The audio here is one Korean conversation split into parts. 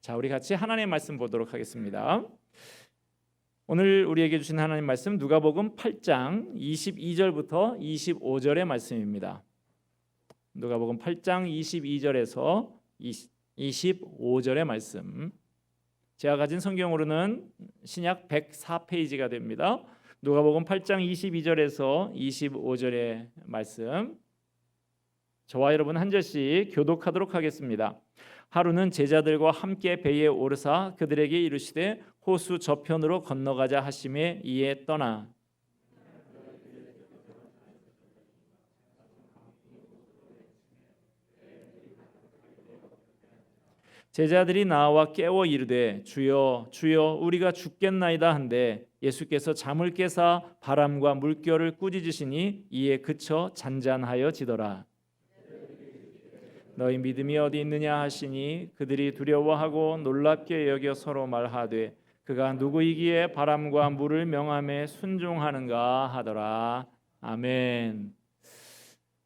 자, 우리 같이 하나님의 말씀 보도록 하겠습니다. 오늘 우리에게 주신 하나님 말씀 누가복음 8장 22절부터 25절의 말씀입니다. 누가복음 8장 22절에서 25절의 말씀. 제가 가진 성경으로는 신약 104페이지가 됩니다. 누가복음 8장 22절에서 25절의 말씀. 저와 여러분 한 절씩 교독하도록 하겠습니다. 하루는 제자들과 함께 배에 오르사 그들에게 이르시되 호수 저편으로 건너가자 하심에 이에 떠나. 제자들이 나와 깨워 이르되 주여 주여 우리가 죽겠나이다 한데 예수께서 잠을 깨사 바람과 물결을 꾸짖으시니 이에 그쳐 잔잔하여 지더라 너희 믿음이 어디 있느냐 하시니 그들이 두려워하고 놀랍게 여겨 서로 말하되 그가 누구이기에 바람과 물을 명함에 순종하는가 하더라 아멘.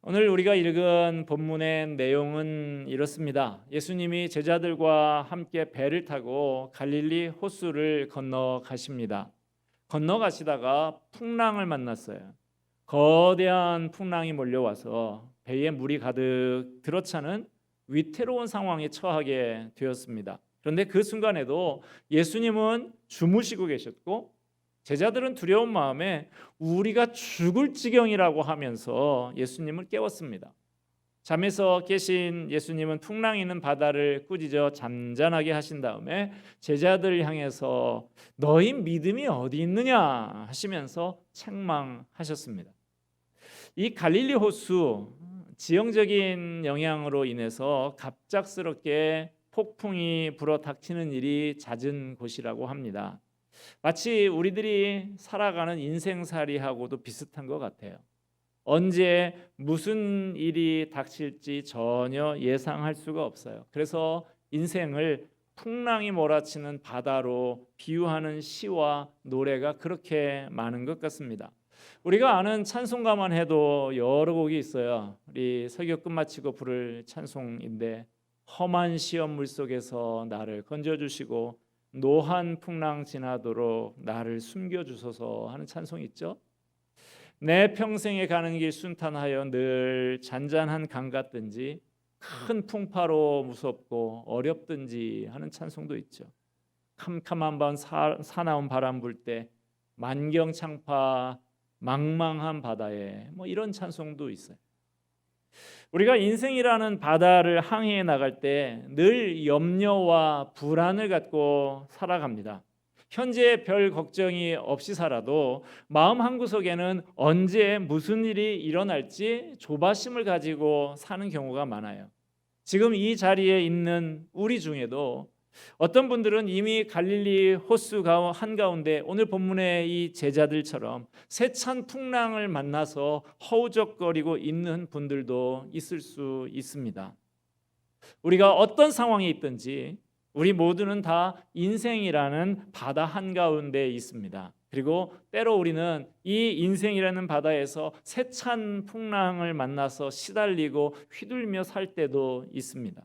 오늘 우리가 읽은 본문의 내용은 이렇습니다. 예수님이 제자들과 함께 배를 타고 갈릴리 호수를 건너가십니다. 건너가시다가 풍랑을 만났어요. 거대한 풍랑이 몰려와서 배에 물이 가득 들어차는 위태로운 상황에 처하게 되었습니다. 그런데 그 순간에도 예수님은 주무시고 계셨고 제자들은 두려운 마음에 우리가 죽을 지경이라고 하면서 예수님을 깨웠습니다. 잠에서 깨신 예수님은 풍랑 있는 바다를 꾸짖어 잠잠하게 하신 다음에 제자들을 향해서 너희 믿음이 어디 있느냐 하시면서 책망하셨습니다. 이 갈릴리 호수 지형적인 영향으로 인해서 갑작스럽게 폭풍이 불어 닥치는 일이 잦은 곳이라고 합니다. 마치 우리들이 살아가는 인생살이하고도 비슷한 것 같아요. 언제 무슨 일이 닥칠지 전혀 예상할 수가 없어요. 그래서 인생을 풍랑이 몰아치는 바다로 비유하는 시와 노래가 그렇게 많은 것 같습니다. 우리가 아는 찬송가만 해도 여러 곡이 있어요. 우리 설교 끝마치고 부를 찬송인데 험한 시험 물 속에서 나를 건져 주시고 노한 풍랑 지나도록 나를 숨겨 주소서 하는 찬송 있죠. 내 평생에 가는 길 순탄하여 늘 잔잔한 강 같든지 큰 풍파로 무섭고 어렵든지 하는 찬송도 있죠. 캄캄한 밤 사, 사나운 바람 불 때 만경창파 망망한 바다에 뭐 이런 찬송도 있어요. 우리가 인생이라는 바다를 항해해 나갈 때 늘 염려와 불안을 갖고 살아갑니다. 현재 별 걱정이 없이 살아도 마음 한구석에는 언제 무슨 일이 일어날지 조바심을 가지고 사는 경우가 많아요. 지금 이 자리에 있는 우리 중에도 어떤 분들은 이미 갈릴리 호수 한가운데 오늘 본문의 이 제자들처럼 세찬 풍랑을 만나서 허우적거리고 있는 분들도 있을 수 있습니다. 우리가 어떤 상황에 있든지 우리 모두는 다 인생이라는 바다 한가운데 있습니다. 그리고 때로 우리는 이 인생이라는 바다에서 세찬 풍랑을 만나서 시달리고 휘둘며 살 때도 있습니다.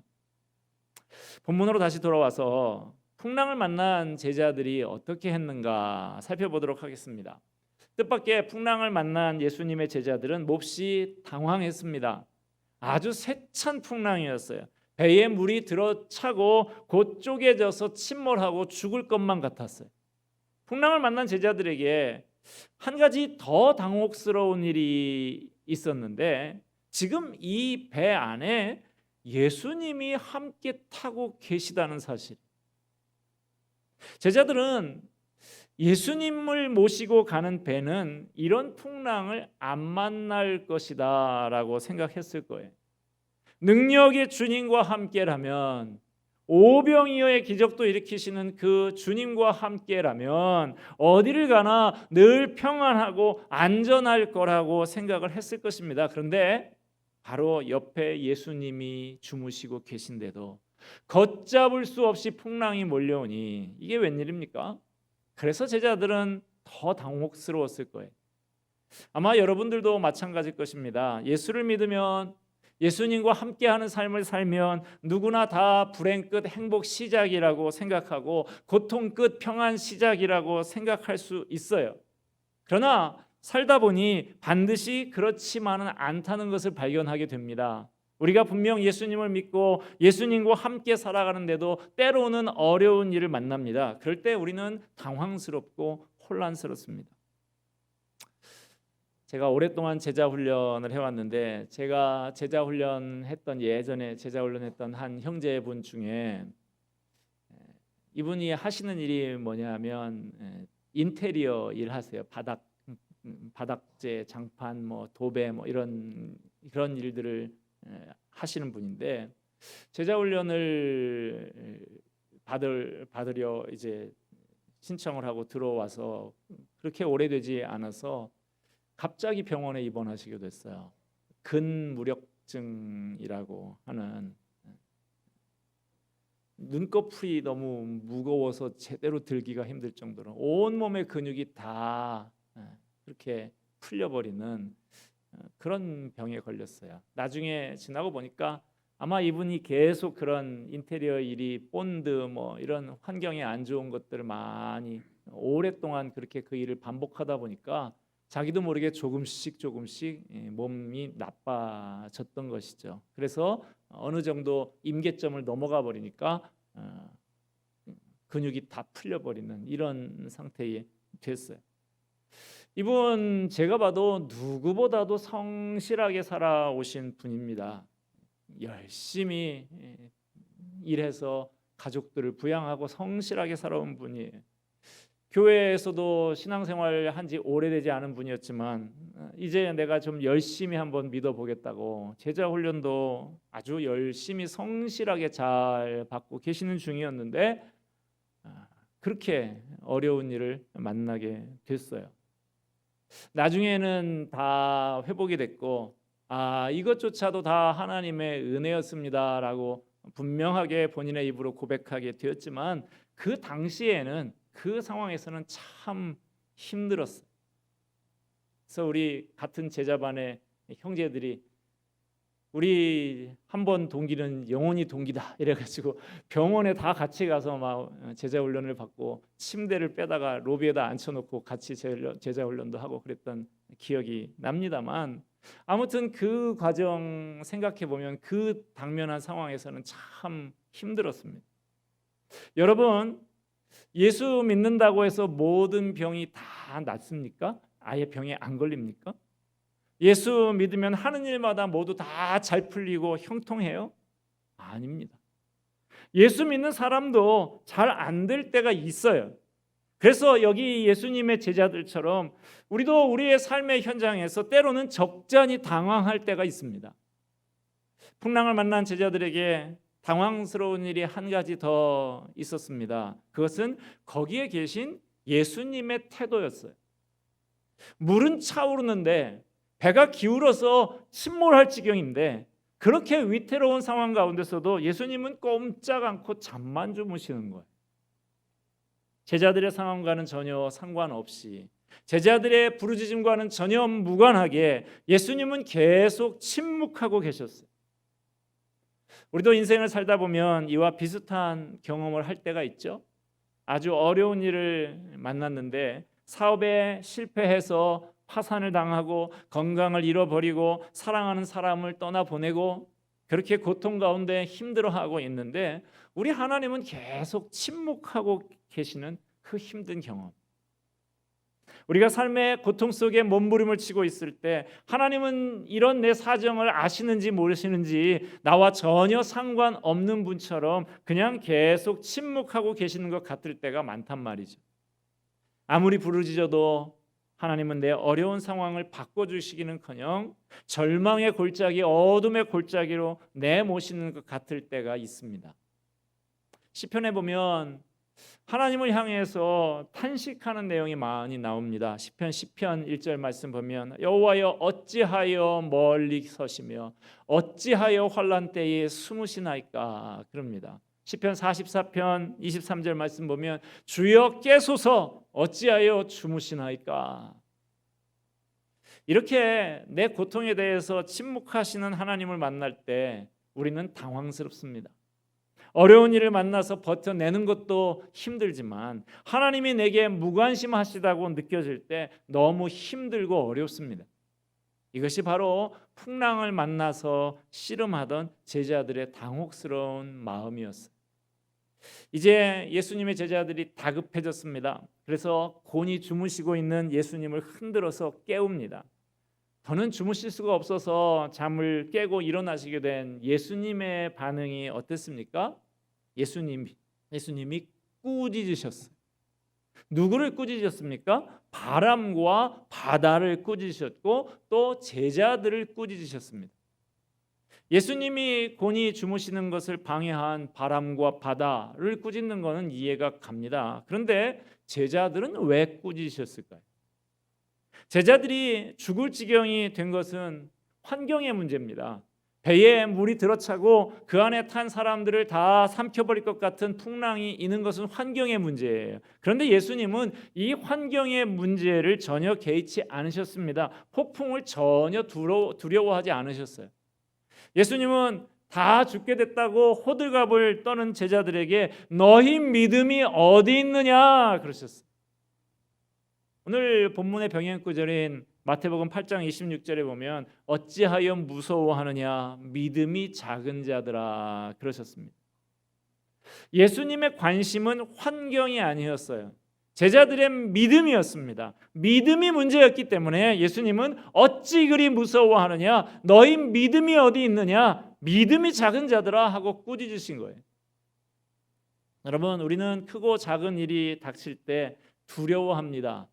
본문으로 다시 돌아와서 풍랑을 만난 제자들이 어떻게 했는가 살펴보도록 하겠습니다. 뜻밖의 풍랑을 만난 예수님의 제자들은 몹시 당황했습니다. 아주 세찬 풍랑이었어요. 배에 물이 들어차고 곧 쪼개져서 침몰하고 죽을 것만 같았어요. 풍랑을 만난 제자들에게 한 가지 더 당혹스러운 일이 있었는데 지금 이 배 안에 예수님이 함께 타고 계시다는 사실. 제자들은 예수님을 모시고 가는 배는 이런 풍랑을 안 만날 것이다라고 생각했을 거예요. 능력의 주님과 함께라면 오병이어의 기적도 일으키시는 그 주님과 함께라면 어디를 가나 늘 평안하고 안전할 거라고 생각을 했을 것입니다. 그런데 바로 옆에 예수님이 주무시고 계신데도 걷잡을 수 없이 풍랑이 몰려오니 이게 웬일입니까? 그래서 제자들은 더 당혹스러웠을 거예요. 아마 여러분들도 마찬가지일 것입니다. 예수를 믿으면 예수님과 함께하는 삶을 살면 누구나 다 불행 끝 행복 시작이라고 생각하고 고통 끝 평안 시작이라고 생각할 수 있어요. 그러나 살다 보니 반드시 그렇지만은 않다는 것을 발견하게 됩니다. 우리가 분명 예수님을 믿고 예수님과 함께 살아가는데도 때로는 어려운 일을 만납니다. 그럴 때 우리는 당황스럽고 혼란스럽습니다. 제가 오랫동안 제자 훈련을 해왔는데 제가 제자 훈련했던 예전에 제자 훈련했던 한 형제분 중에 이분이 하시는 일이 뭐냐면 인테리어 일 하세요. 바닥 음, 바닥재, 장판, 뭐 도배, 뭐 이런 그런 일들을 하시는 분인데 제자 훈련을 받을 받으려 이제 신청을 하고 들어와서 그렇게 오래되지 않아서 갑자기 병원에 입원하시게 됐어요. 근무력증이라고 하는 눈꺼풀이 너무 무거워서 제대로 들기가 힘들 정도로 온 몸의 근육이 다 그렇게 풀려버리는 그런 병에 걸렸어요. 나중에 지나고 보니까 아마 이분이 계속 그런 인테리어 일이 본드 뭐 이런 환경에 안 좋은 것들을 많이 오랫동안 그렇게 그 일을 반복하다 보니까 자기도 모르게 조금씩 조금씩 예, 몸이 나빠졌던 것이죠. 그래서 어느 정도 임계점을 넘어가 버리니까 어, 근육이 다 풀려 버리는 이런 상태에 됐어요. 이분 제가 봐도 누구보다도 성실하게 살아오신 분입니다. 열심히 예, 일해서 가족들을 부양하고 성실하게 살아온 분이에요. 교회에서도 신앙생활 한 지 오래되지 않은 분이었지만 어, 이제 내가 좀 열심히 한번 믿어보겠다고 제자 훈련도 아주 열심히 성실하게 잘 받고 계시는 중이었는데 아, 그렇게 어려운 일을 만나게 됐어요. 나중에는 다 회복이 됐고 아 이것조차도 다 하나님의 은혜였습니다라고 분명하게 본인의 입으로 고백하게 되었지만 그 당시에는 그 상황에서는 참 힘들었어요. 그래서 우리 같은 제자반의 형제들이 우리 한 번 동기는 영원히 동기다 이래가지고 병원에 다 같이 가서 막 제자 훈련을 받고 침대를 빼다가 로비에다 앉혀놓고 같이 제자 훈련도 하고 그랬던 기억이 납니다만 아무튼 그 과정 생각해 보면 그 당면한 상황에서는 참 힘들었습니다. 여러분 예수 믿는다고 해서 모든 병이 다 낫습니까? 아예 병에 안 걸립니까? 예수 믿으면 하는 일마다 모두 다 잘 풀리고 형통해요? 아닙니다. 예수 믿는 사람도 잘 안 될 때가 있어요. 그래서 여기 예수님의 제자들처럼 우리도 우리의 삶의 현장에서 때로는 적잖이 당황할 때가 있습니다. 풍랑을 만난 제자들에게 당황스러운 일이 한 가지 더 있었습니다. 그것은 거기에 계신 예수님의 태도였어요. 물은 차오르는데 배가 기울어서 침몰할 지경인데 그렇게 위태로운 상황 가운데서도 예수님은 꼼짝 않고 잠만 주무시는 거예요. 제자들의 상황과는 전혀 상관없이 제자들의 부르짖음과는 전혀 무관하게 예수님은 계속 침묵하고 계셨어요. 우리도 인생을 살다 보면 이와 비슷한 경험을 할 때가 있죠. 아주 어려운 일을 만났는데 사업에 실패해서 파산을 당하고 건강을 잃어버리고 사랑하는 사람을 떠나 보내고 그렇게 고통 가운데 힘들어하고 있는데 우리 하나님은 계속 침묵하고 계시는 그 힘든 경험. 우리가 삶의 고통 속에 몸부림을 치고 있을 때 하나님은 이런 내 사정을 아시는지 모르시는지 나와 전혀 상관없는 분처럼 그냥 계속 침묵하고 계시는 것 같을 때가 많단 말이죠. 아무리 부르짖어도 하나님은 내 어려운 상황을 바꿔주시기는커녕 절망의 골짜기, 어둠의 골짜기로 내모시는 것 같을 때가 있습니다. 시편에 보면 하나님을 향해서 탄식하는 내용이 많이 나옵니다. 시편 10편 1절 말씀 보면 여호와여 어찌하여 멀리 서시며 어찌하여 환란 때에 숨으시나이까 그럽니다. 시편 44편 23절 말씀 보면 주여 깨소서 어찌하여 주무시나이까 이렇게 내 고통에 대해서 침묵하시는 하나님을 만날 때 우리는 당황스럽습니다. 어려운 일을 만나서 버텨내는 것도 힘들지만 하나님이 내게 무관심하시다고 느껴질 때 너무 힘들고 어렵습니다. 이것이 바로 풍랑을 만나서 씨름하던 제자들의 당혹스러운 마음이었어요. 이제 예수님의 제자들이 다급해졌습니다. 그래서 곤히 주무시고 있는 예수님을 흔들어서 깨웁니다. 더는 주무실 수가 없어서 잠을 깨고 일어나시게 된 예수님의 반응이 어땠습니까? 예수님 예수님이 꾸짖으셨어요. 누구를 꾸짖으셨습니까? 바람과 바다를 꾸짖으셨고 또 제자들을 꾸짖으셨습니다. 예수님이 곤히 주무시는 것을 방해한 바람과 바다를 꾸짖는 것은 이해가 갑니다. 그런데 제자들은 왜 꾸짖으셨을까요? 제자들이 죽을 지경이 된 것은 환경의 문제입니다. 배에 물이 들어차고 그 안에 탄 사람들을 다 삼켜버릴 것 같은 풍랑이 있는 것은 환경의 문제예요. 그런데 예수님은 이 환경의 문제를 전혀 개의치 않으셨습니다. 폭풍을 전혀 두려워하지 않으셨어요. 예수님은 다 죽게 됐다고 호들갑을 떠는 제자들에게 너희 믿음이 어디 있느냐 그러셨어요. 오늘 본문의 병행 구절인 마태복음 8장 26절에 보면 어찌하여 무서워하느냐 믿음이 작은 자들아 그러셨습니다. 예수님의 관심은 환경이 아니었어요. 제자들의 믿음이었습니다. 믿음이 문제였기 때문에 예수님은 어찌 그리 무서워하느냐 너희 믿음이 어디 있느냐 믿음이 작은 자들아 하고 꾸짖으신 거예요. 여러분 우리는 크고 작은 일이 닥칠 때 두려워합니다.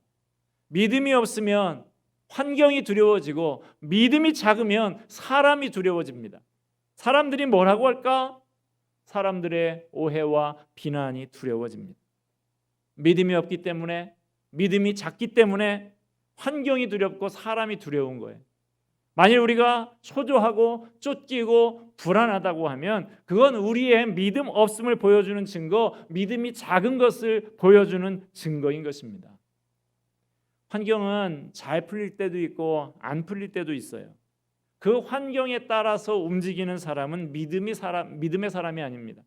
믿음이 없으면 환경이 두려워지고 믿음이 작으면 사람이 두려워집니다. 사람들이 뭐라고 할까? 사람들의 오해와 비난이 두려워집니다. 믿음이 없기 때문에 믿음이 작기 때문에 환경이 두렵고 사람이 두려운 거예요. 만일 우리가 초조하고 쫓기고 불안하다고 하면 그건 우리의 믿음 없음을 보여주는 증거, 믿음이 작은 것을 보여주는 증거인 것입니다. 환경은 잘 풀릴 때도 있고 안 풀릴 때도 있어요. 그 환경에 따라서 움직이는 사람은 믿음이 사람 믿음의 사람이 아닙니다.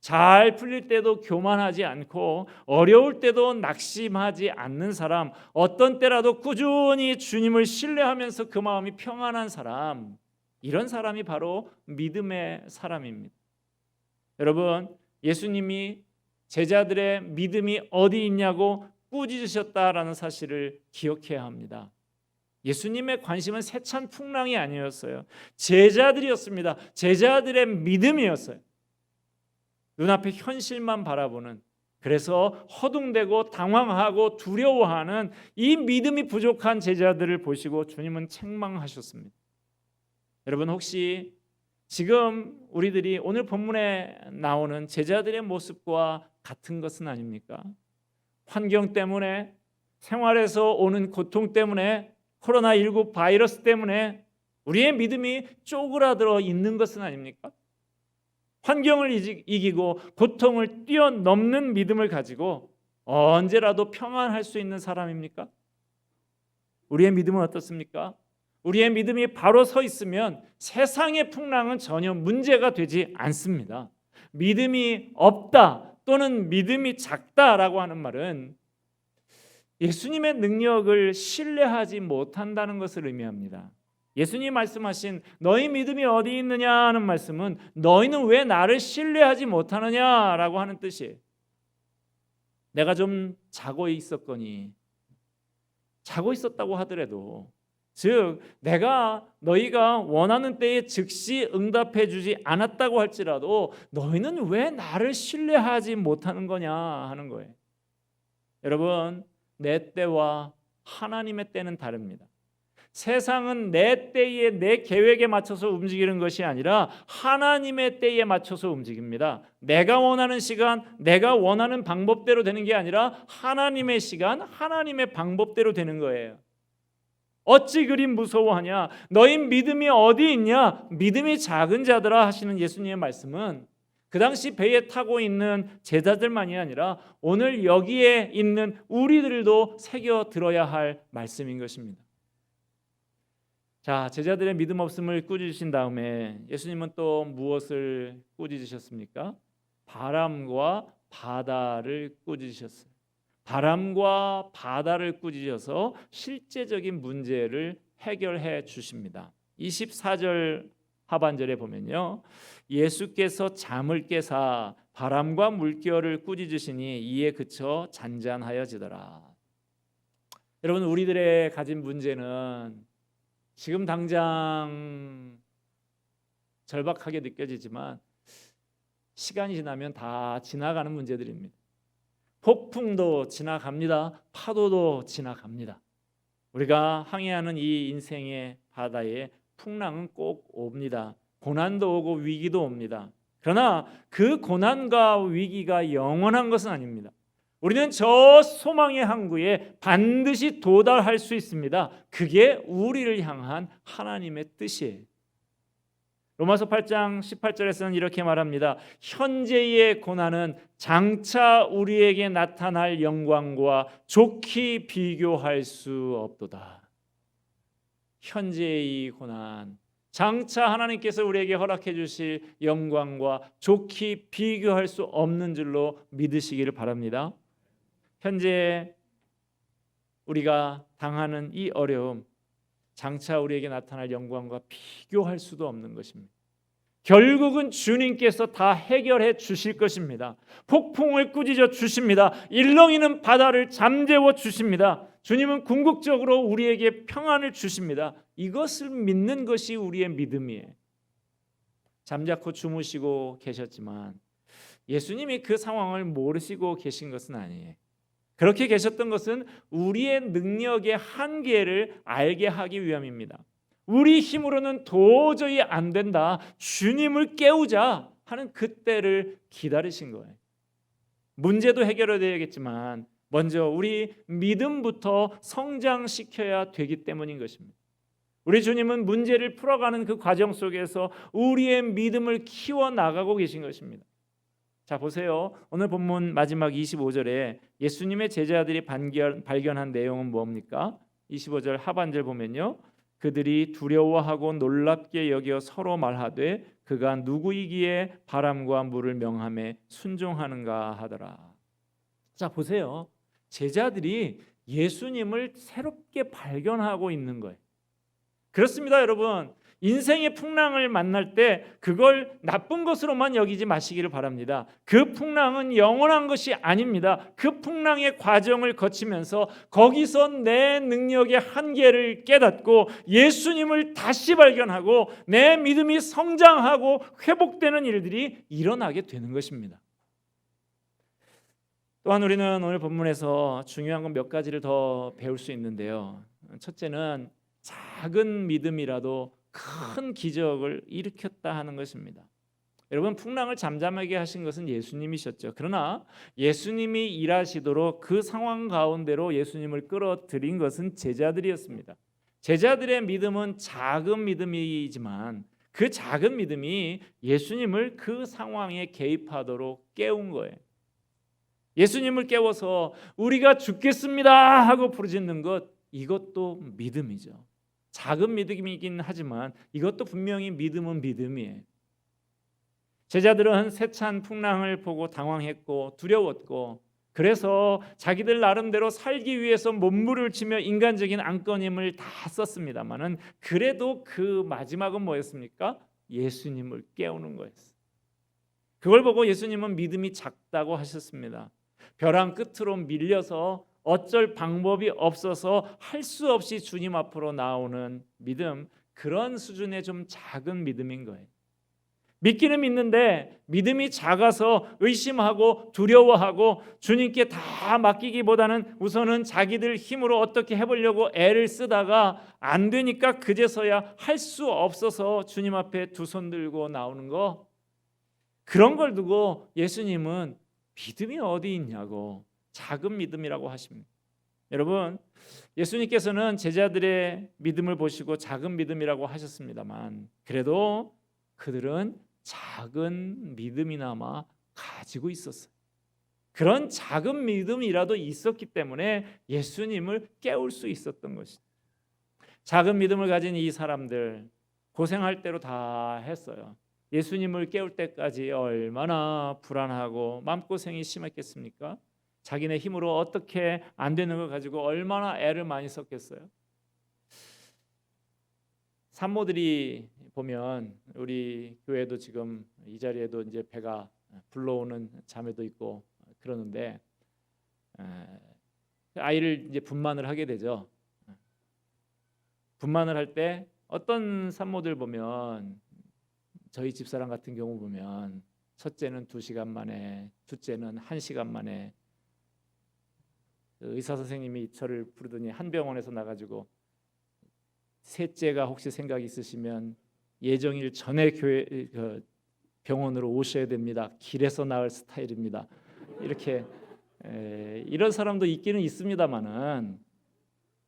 잘 풀릴 때도 교만하지 않고 어려울 때도 낙심하지 않는 사람, 어떤 때라도 꾸준히 주님을 신뢰하면서 그 마음이 평안한 사람, 이런 사람이 바로 믿음의 사람입니다. 여러분, 예수님이 제자들의 믿음이 어디 있냐고 꾸짖으셨다라는 사실을 기억해야 합니다. 예수님의 관심은 세찬 풍랑이 아니었어요. 제자들이었습니다. 제자들의 믿음이었어요. 눈앞의 현실만 바라보는 그래서 허둥대고 당황하고 두려워하는 이 믿음이 부족한 제자들을 보시고 주님은 책망하셨습니다. 여러분 혹시 지금 우리들이 오늘 본문에 나오는 제자들의 모습과 같은 것은 아닙니까? 환경 때문에 생활에서 오는 고통 때문에 코로나19 바이러스 때문에 우리의 믿음이 쪼그라들어 있는 것은 아닙니까? 환경을 이기고 고통을 뛰어넘는 믿음을 가지고 언제라도 평안할 수 있는 사람입니까? 우리의 믿음은 어떻습니까? 우리의 믿음이 바로 서 있으면 세상의 풍랑은 전혀 문제가 되지 않습니다. 믿음이 없다 또는 믿음이 작다라고 하는 말은 예수님의 능력을 신뢰하지 못한다는 것을 의미합니다. 예수님 말씀하신 너희 믿음이 어디 있느냐 하는 말씀은 너희는 왜 나를 신뢰하지 못하느냐라고 하는 뜻이에요. 내가 좀 자고 있었거니 자고 있었다고 하더라도 즉 내가 너희가 원하는 때에 즉시 응답해 주지 않았다고 할지라도 너희는 왜 나를 신뢰하지 못하는 거냐 하는 거예요. 여러분 내 때와 하나님의 때는 다릅니다. 세상은 내 때에 내 계획에 맞춰서 움직이는 것이 아니라 하나님의 때에 맞춰서 움직입니다. 내가 원하는 시간, 내가 원하는 방법대로 되는 게 아니라 하나님의 시간, 하나님의 방법대로 되는 거예요. 어찌 그리 무서워하냐? 너희 믿음이 어디 있냐? 믿음이 작은 자들아 하시는 예수님의 말씀은 그 당시 배에 타고 있는 제자들만이 아니라 오늘 여기에 있는 우리들도 새겨 들어야 할 말씀인 것입니다. 자, 제자들의 믿음 없음을 꾸짖으신 다음에 예수님은 또 무엇을 꾸짖으셨습니까? 바람과 바다를 꾸짖으셨어요. 바람과 바다를 꾸짖어서 실제적인 문제를 해결해 주십니다. 24절 하반절에 보면요. 예수께서 잠을 깨사 바람과 물결을 꾸짖으시니 이에 그쳐 잔잔하여지더라. 여러분 우리들의 가진 문제는 지금 당장 절박하게 느껴지지만 시간이 지나면 다 지나가는 문제들입니다. 폭풍도 지나갑니다. 파도도 지나갑니다. 우리가 항해하는 이 인생의 바다에 풍랑은 꼭 옵니다. 고난도 오고 위기도 옵니다. 그러나 그 고난과 위기가 영원한 것은 아닙니다. 우리는 저 소망의 항구에 반드시 도달할 수 있습니다. 그게 우리를 향한 하나님의 뜻이에요. 로마서 8장 18절에서는 이렇게 말합니다. 현재의 고난은 장차 우리에게 나타날 영광과 좋게 비교할 수 없도다. 현재의 이 고난 장차 하나님께서 우리에게 허락해 주실 영광과 좋게 비교할 수 없는 줄로 믿으시기를 바랍니다. 현재 우리가 당하는 이 어려움 장차 우리에게 나타날 영광과 비교할 수도 없는 것입니다. 결국은 주님께서 다 해결해 주실 것입니다. 폭풍을 꾸짖어 주십니다. 일렁이는 바다를 잠재워 주십니다. 주님은 궁극적으로 우리에게 평안을 주십니다. 이것을 믿는 것이 우리의 믿음이에요. 잠자코 주무시고 계셨지만 예수님이 그 상황을 모르시고 계신 것은 아니에요. 그렇게 계셨던 것은 우리의 능력의 한계를 알게 하기 위함입니다. 우리 힘으로는 도저히 안 된다. 주님을 깨우자 하는 그때를 기다리신 거예요. 문제도 해결해야겠지만 먼저 우리 믿음부터 성장시켜야 되기 때문인 것입니다. 우리 주님은 문제를 풀어가는 그 과정 속에서 우리의 믿음을 키워 나가고 계신 것입니다. 자 보세요. 오늘 본문 마지막 25절에 예수님의 제자들이 발견, 발견한 내용은 뭡니까? 25절 하반절 보면요. 그들이 두려워하고 놀랍게 여겨 서로 말하되 그가 누구이기에 바람과 물을 명함에 순종하는가 하더라. 자 보세요. 제자들이 예수님을 새롭게 발견하고 있는 거예요. 그렇습니다, 여러분. 인생의 풍랑을 만날 때 그걸 나쁜 것으로만 여기지 마시기를 바랍니다. 그 풍랑은 영원한 것이 아닙니다. 그 풍랑의 과정을 거치면서 거기서 내 능력의 한계를 깨닫고 예수님을 다시 발견하고 내 믿음이 성장하고 회복되는 일들이 일어나게 되는 것입니다. 또한 우리는 오늘 본문에서 중요한 건 몇 가지를 더 배울 수 있는데요. 첫째는 작은 믿음이라도 큰 기적을 일으켰다 하는 것입니다. 여러분 풍랑을 잠잠하게 하신 것은 예수님이셨죠. 그러나 예수님이 일하시도록 그 상황 가운데로 예수님을 끌어들인 것은 제자들이었습니다. 제자들의 믿음은 작은 믿음이지만 그 작은 믿음이 예수님을 그 상황에 개입하도록 깨운 거예요. 예수님을 깨워서 우리가 죽겠습니다 하고 부르짖는 것 이것도 믿음이죠. 작은 믿음이긴 하지만 이것도 분명히 믿음은 믿음이에요. 제자들은 세찬 풍랑을 보고 당황했고 두려웠고 그래서 자기들 나름대로 살기 위해서 몸부림을 치며 인간적인 안건임을 다 썼습니다만은 그래도 그 마지막은 뭐였습니까? 예수님을 깨우는 거였어요. 그걸 보고 예수님은 믿음이 작다고 하셨습니다. 벼랑 끝으로 밀려서 어쩔 방법이 없어서 할 수 없이 주님 앞으로 나오는 믿음 그런 수준의 좀 작은 믿음인 거예요. 믿기는 믿는데 믿음이 작아서 의심하고 두려워하고 주님께 다 맡기기보다는 우선은 자기들 힘으로 어떻게 해보려고 애를 쓰다가 안 되니까 그제서야 할 수 없어서 주님 앞에 두 손 들고 나오는 거 그런 걸 두고 예수님은 믿음이 어디 있냐고 작은 믿음이라고 하십니다. 여러분, 예수님께서는 제자들의 믿음을 보시고 작은 믿음이라고 하셨습니다만 그래도 그들은 작은 믿음이나마 가지고 있었어요. 그런 작은 믿음이라도 있었기 때문에 예수님을 깨울 수 있었던 것이죠. 작은 믿음을 가진 이 사람들 고생할 대로 다 했어요. 예수님을 깨울 때까지 얼마나 불안하고 마음고생이 심했겠습니까? 자기네 힘으로 어떻게 안 되는 걸 가지고 얼마나 애를 많이 썼겠어요. 산모들이 보면 우리 교회도 지금 이 자리에도 이제 배가 불러오는 자매도 있고 그러는데 에, 아이를 이제 분만을 하게 되죠. 분만을 할 때 어떤 산모들 보면 저희 집사람 같은 경우 보면 첫째는 두 시간 만에, 둘째는 한 시간 만에 그 의사 선생님이 저를 부르더니 한 병원에서 나가지고 셋째가 혹시 생각 있으시면 예정일 전에 교회 그 병원으로 오셔야 됩니다. 길에서 나을 스타일입니다. 이렇게 에, 이런 사람도 있기는 있습니다만은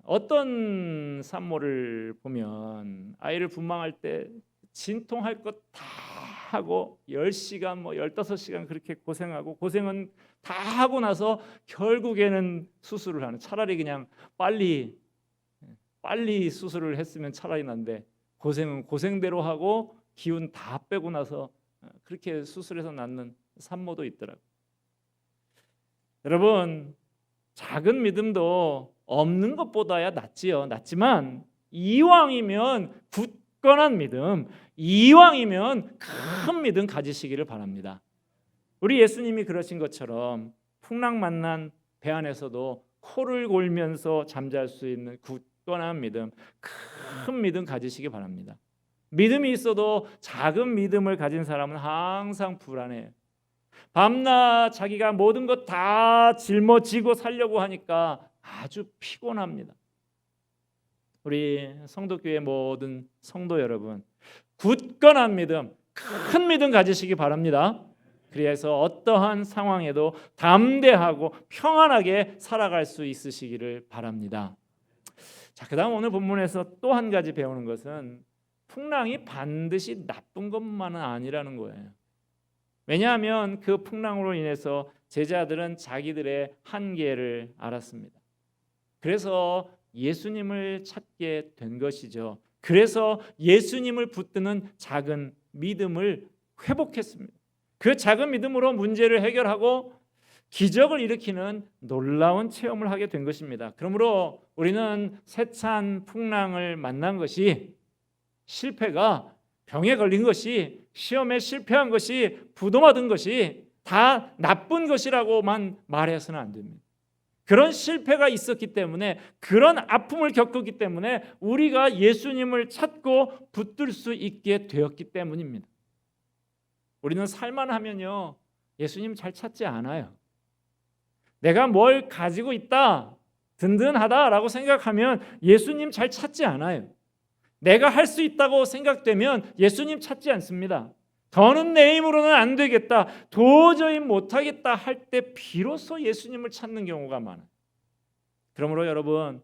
어떤 산모를 보면 아이를 분망할 때 진통할 것 다 하고 10시간 뭐 15시간 그렇게 고생하고 고생은 다 하고 나서 결국에는 수술을 하는 차라리 그냥 빨리 빨리 수술을 했으면 차라리 난데 고생은 고생대로 하고 기운 다 빼고 나서 그렇게 수술해서 낫는 산모도 있더라고. 여러분 작은 믿음도 없는 것보다야 낫지요. 낫지만 이왕이면 굳 건한 믿음, 이왕이면 큰 믿음 가지시기를 바랍니다. 우리 예수님이 그러신 것처럼 풍랑 만난 배 안에서도 코를 골면서 잠잘 수 있는 굳건한 믿음, 큰 믿음 가지시기 바랍니다. 믿음이 있어도 작은 믿음을 가진 사람은 항상 불안해요. 밤낮 자기가 모든 것 다 짊어지고 살려고 하니까 아주 피곤합니다. 우리 성도교회 모든 성도 여러분, 굳건한 믿음, 큰 믿음 가지시기 바랍니다. 그래서 어떠한 상황에도 담대하고 평안하게 살아갈 수 있으시기를 바랍니다. 자, 그다음 오늘 본문에서 또 한 가지 배우는 것은 풍랑이 반드시 나쁜 것만은 아니라는 거예요. 왜냐하면 그 풍랑으로 인해서 제자들은 자기들의 한계를 알았습니다. 그래서 예수님을 찾게 된 것이죠. 그래서 예수님을 붙드는 작은 믿음을 회복했습니다. 그 작은 믿음으로 문제를 해결하고 기적을 일으키는 놀라운 체험을 하게 된 것입니다. 그러므로 우리는 세찬 풍랑을 만난 것이 실패가 병에 걸린 것이 시험에 실패한 것이 부도맞은 것이 다 나쁜 것이라고만 말해서는 안 됩니다. 그런 실패가 있었기 때문에 그런 아픔을 겪었기 때문에 우리가 예수님을 찾고 붙들 수 있게 되었기 때문입니다. 우리는 살만 하면요 예수님 잘 찾지 않아요. 내가 뭘 가지고 있다 든든하다라고 생각하면 예수님 잘 찾지 않아요. 내가 할 수 있다고 생각되면 예수님 찾지 않습니다. 더는 내 힘으로는 안 되겠다. 도저히 못하겠다 할 때 비로소 예수님을 찾는 경우가 많아요. 그러므로 여러분,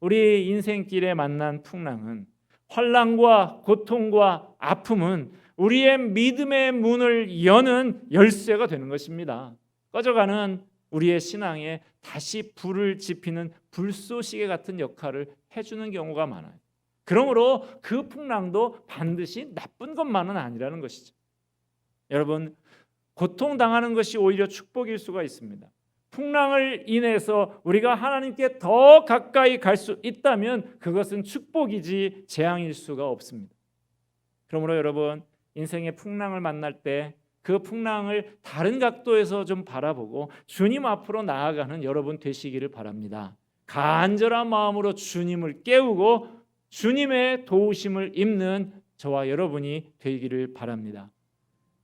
우리 인생길에 만난 풍랑은 환란과 고통과 아픔은 우리의 믿음의 문을 여는 열쇠가 되는 것입니다. 꺼져가는 우리의 신앙에 다시 불을 지피는 불쏘시개 같은 역할을 해주는 경우가 많아요. 그러므로 그 풍랑도 반드시 나쁜 것만은 아니라는 것이죠. 여러분 고통 당하는 것이 오히려 축복일 수가 있습니다. 풍랑을 인해서 우리가 하나님께 더 가까이 갈 수 있다면 그것은 축복이지 재앙일 수가 없습니다. 그러므로 여러분 인생의 풍랑을 만날 때 그 풍랑을 다른 각도에서 좀 바라보고 주님 앞으로 나아가는 여러분 되시기를 바랍니다. 간절한 마음으로 주님을 깨우고 주님의 도우심을 입는 저와 여러분이 되기를 바랍니다.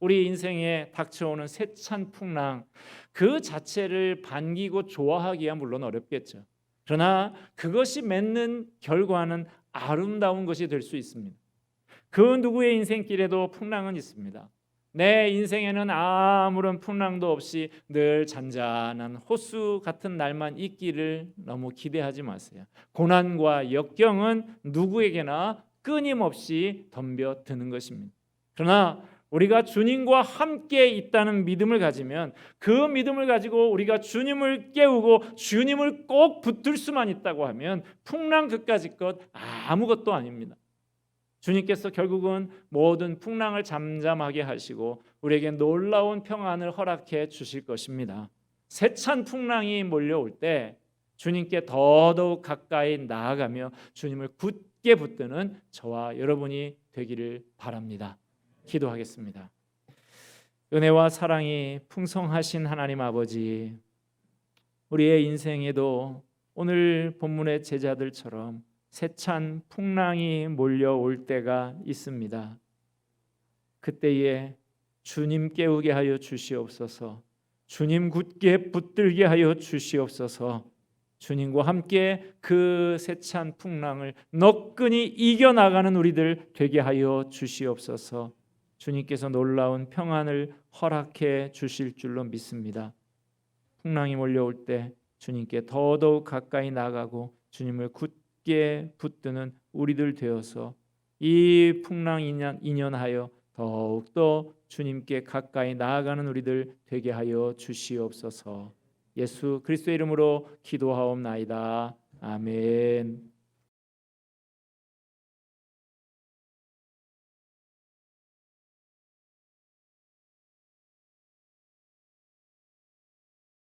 우리 인생에 닥쳐오는 세찬 풍랑 그 자체를 반기고 좋아하기야 물론 어렵겠죠. 그러나 그것이 맺는 결과는 아름다운 것이 될 수 있습니다. 그 누구의 인생길에도 풍랑은 있습니다. 내 인생에는 아무런 풍랑도 없이 늘 잔잔한 호수 같은 날만 있기를 너무 기대하지 마세요. 고난과 역경은 누구에게나 끊임없이 덤벼드는 것입니다. 그러나 우리가 주님과 함께 있다는 믿음을 가지면 그 믿음을 가지고 우리가 주님을 깨우고 주님을 꼭 붙들 수만 있다고 하면 풍랑 그까짓 것 아무것도 아닙니다. 주님께서 결국은 모든 풍랑을 잠잠하게 하시고 우리에게 놀라운 평안을 허락해 주실 것입니다. 세찬 풍랑이 몰려올 때 주님께 더더욱 가까이 나아가며 주님을 굳게 붙드는 저와 여러분이 되기를 바랍니다. 기도하겠습니다. 은혜와 사랑이 풍성하신 하나님 아버지, 우리의 인생에도 오늘 본문의 제자들처럼 세찬 풍랑이 몰려올 때가 있습니다. 그때에 주님 깨우게 하여 주시옵소서. 주님 굳게 붙들게 하여 주시옵소서. 주님과 함께 그 세찬 풍랑을 너끈히 이겨 나가는 우리들 되게 하여 주시옵소서. 주님께서 놀라운 평안을 허락해 주실 줄로 믿습니다. 풍랑이 몰려올 때 주님께 더더욱 가까이 나가고 주님을 굳게 붙드는 우리들 되어서 이 풍랑 인연, 인연하여 더욱더 주님께 가까이 나아가는 우리들 되게 하여 주시옵소서. 예수 그리스도의 이름으로 기도하옵나이다. 아멘.